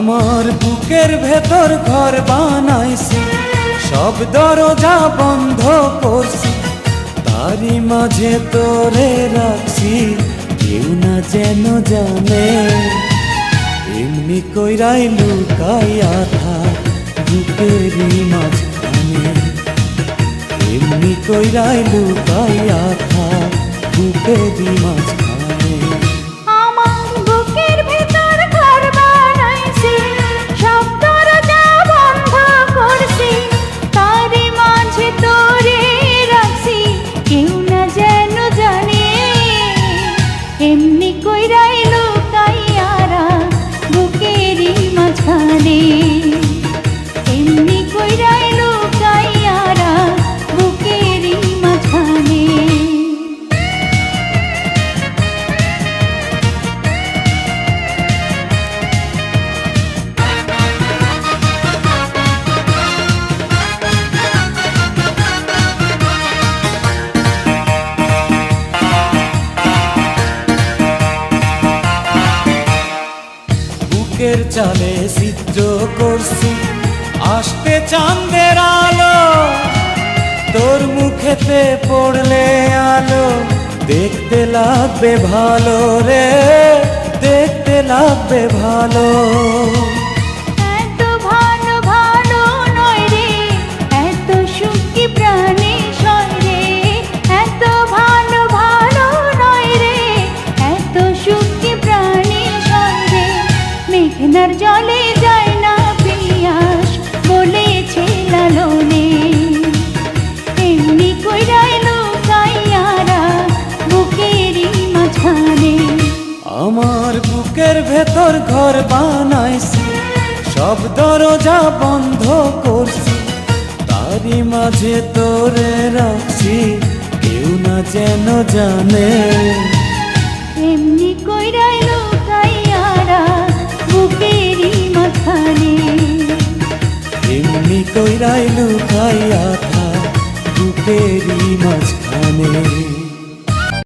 আমার বুকের ভেতর ঘর বানাইছি, সব দরজা বন্ধ করছি তারি মাঝে তোরে রাখছি, কেউ না যেন জানে। এমনি কইরাই লুকাইয়া থাক বুকেরই মাঝখানে। এমনি কইরাই লুকাইয়া থাক বুকেরই মাঝখানে। বুকের চালে চিত্র করছি। আসতে চাঁদের আলো, তোর মুখেতে পড়লে আলো। দেখতে লাগবে ভালো রে, দেখতে লাগবে ভালো। মেঘনার জলে যায় না পিয়াস, বলেছে লালনে। এমনি কইরাই লুকাইয়ারা বুকেরই মাঝখানে। আমার বুকের ভেতর ঘর বানাইছি, সব দরজা বন্ধ করছি। তারই মাঝে তোরে রাখছি, কেউ না যেন জানে। আথা বুকে